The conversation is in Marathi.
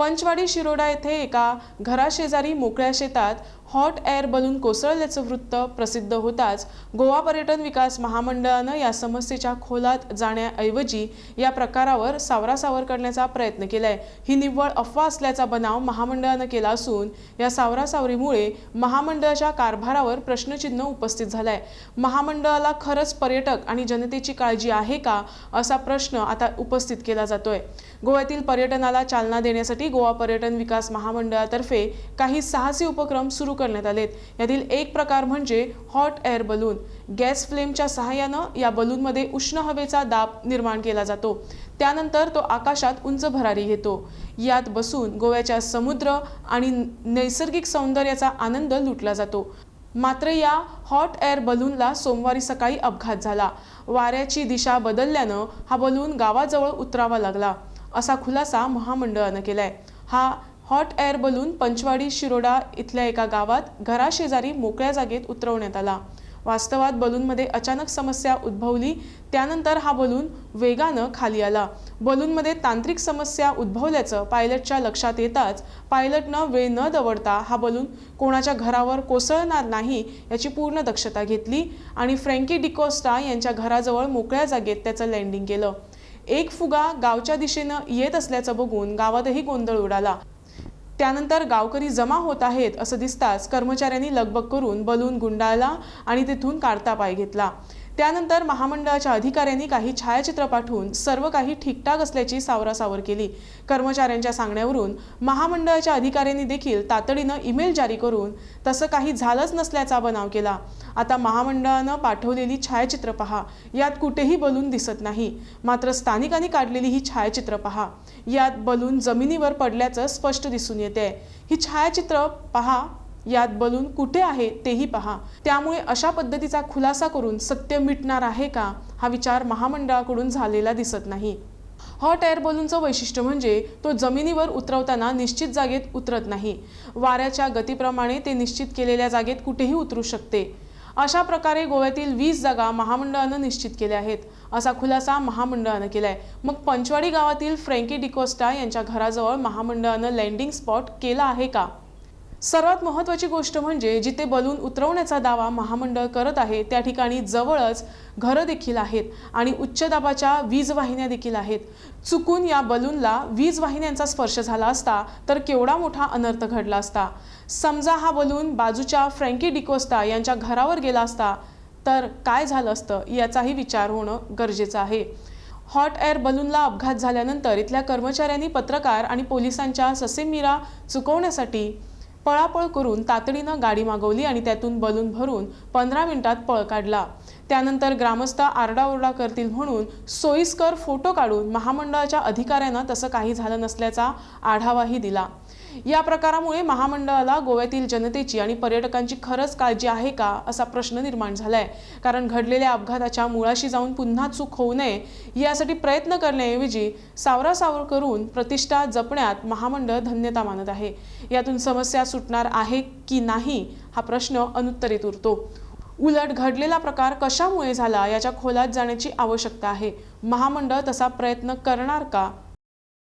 पंचवाडी शिरोडा येथे एका घराशेजारी मोकळ्या शेतात हॉट एअर बलून कोसळल्याचं वृत्त प्रसिद्ध होताच. गोवा पर्यटन विकास महामंडळानं या समस्येच्या खोलात जाण्याऐवजी या प्रकारावर सावरासावर करण्याचा प्रयत्न केलाय. ही निव्वळ अफवा असल्याचा बनाव महामंडळानं केला असून या सावरासावरीमुळे महामंडळाच्या कारभारावर प्रश्नचिन्ह उपस्थित झालंय. महामंडळाला खरंच पर्यटक आणि जनतेची काळजी आहे का असा प्रश्न आता उपस्थित केला जातोय. गोव्यातील पर्यटनाला चालना देण्यासाठी गोवा पर्यटन विकास महामंडळातर्फे काही साहसी उपक्रम सुरू करण्यात आलेत. यातील एक प्रकार म्हणजे हॉट एअर बलून गॅस फ्लेमच्या सहाय्यानं या बलूनमध्ये उष्ण हवेचा दाब निर्माण केला जातो. त्यानंतर तो आकाशात उंच भरारी घेतो. यात बसून गोव्याच्या समुद्र आणि नैसर्गिक सौंदर्याचा आनंद लुटला जातो. मात्र या हॉट एअर बलूनला सोमवारी सकाळी अपघात झाला. वाऱ्याची दिशा बदलल्यानं हा बलून गावाजवळ उतरावा लागला असा खुलासा महामंडळानं केलाय. हा hot air balloon Panchwadi Shiroda इथल्या एका गावात घराशेजारी मोकळ्या जागेत उतरवण्यात आला. वास्तवात बलूनमध्ये अचानक समस्या उद्भवली त्यानंतर हा बलून वेगानं खाली आला. बलूनमध्ये तांत्रिक समस्या उद्भवल्याचं पायलटच्या लक्षात येताच पायलटनं वेळ न दवडता हा बलून कोणाच्या घरावर कोसळणार नाही याची पूर्ण दक्षता घेतली आणि फ्रँकी डिकोस्टा यांच्या घराजवळ मोकळ्या जागेत त्याचं लँडिंग केलं. एक फुगा गावच्या दिशेनं येत असल्याचं बघून गावातही गोंधळ उडाला. त्यानंतर गावकरी जमा होत आहेत असं दिसताच कर्मचाऱ्यांनी लगबग करून बलून गुंडाळला आणि तिथून काढता पाय घेतला. त्यानंतर महामंडळाच्या अधिकाऱ्यांनी काही छायाचित्र पाठवून सर्व काही ठीकठाक असल्याची सावरासावर केली. कर्मचाऱ्यांच्या सांगण्यावरून महामंडळाच्या अधिकाऱ्यांनी देखील तातडीनं ईमेल जारी करून तसं काही झालंच नसल्याचा बनाव केला. आता महामंडळानं पाठवलेली छायाचित्र पहा. यात कुठेही बलून दिसत नाही. मात्र स्थानिकांनी काढलेली ही छायाचित्र पहा. यात बलून जमिनीवर पडल्याचं स्पष्ट दिसून येते ही छायाचित्र पहा. यात बलून कुठे आहे तेही पहा. त्यामुळे अशा पद्धतीचा खुलासा करून सत्य मिटणार आहे का हा विचार महामंडळाकडून झालेला दिसत नाही. हॉट एअर बलूनचं वैशिष्ट्य म्हणजे तो जमिनीवर उतरवताना निश्चित जागेत उतरत नाही. वाऱ्याच्या गतीप्रमाणे ते निश्चित केलेल्या जागेत कुठेही उतरू शकते. अशा प्रकारे गोव्यातील वीस जागा महामंडळानं निश्चित केल्या आहेत. असा खुलासा महामंडळानं केलाय. मग पंचवाडी गावातील फ्रँकी डिकोस्टा यांच्या घराजवळ महामंडळानं लँडिंग स्पॉट केला आहे का? सर्वात महत्त्वाची गोष्ट म्हणजे जिथे बलून उतरवण्याचा दावा महामंडळ करत आहे त्या ठिकाणी जवळच घरं देखील आहेत आणि उच्च दाबाच्या वीज वाहिन्या देखील आहेत. चुकून या बलूनला वीज वाहिन्यांचा स्पर्श झाला असता तर केवढा मोठा अनर्थ घडला असता. समजा हा बलून बाजूच्या फ्रँकी डिकोस्टा यांच्या घरावर गेला असता तर काय झालं असतं याचाही विचार होणं गरजेचं आहे. हॉट एअर बलूनला अपघात झाल्यानंतर इथल्या कर्मचाऱ्यांनी पत्रकार आणि पोलिसांच्या ससेमिरा चुकवण्यासाठी पळापळ करून तातडीनं गाडी मागवली आणि त्यातून बलून भरून पंधरा मिनिटात पळ काढला. त्यानंतर ग्रामस्थ आरडाओरडा करतील म्हणून सोयीस्कर फोटो काढून महामंडळाच्या अधिकाऱ्यांना तसं काही झालं नसल्याचा आढावाही दिला. या प्रकारामुळे महामंडळाला गोव्यातील जनतेची आणि पर्यटकांची खरंच काळजी आहे का असा प्रश्न निर्माण झालाय. कारण घडलेल्या अपघाताच्या मुळाशी जाऊन पुन्हा चूक होऊ नये यासाठी प्रयत्न करण्याऐवजी सावरासावर करून प्रतिष्ठा जपण्यात महामंडळ धन्यता मानत आहे. यातून समस्या सुटणार आहे की नाही हा प्रश्न अनुत्तरित उरतो. उलट घडलेला प्रकार कशामुळे झाला याच्या खोलात जाण्याची आवश्यकता आहे. महामंडळ तसा प्रयत्न करणार का?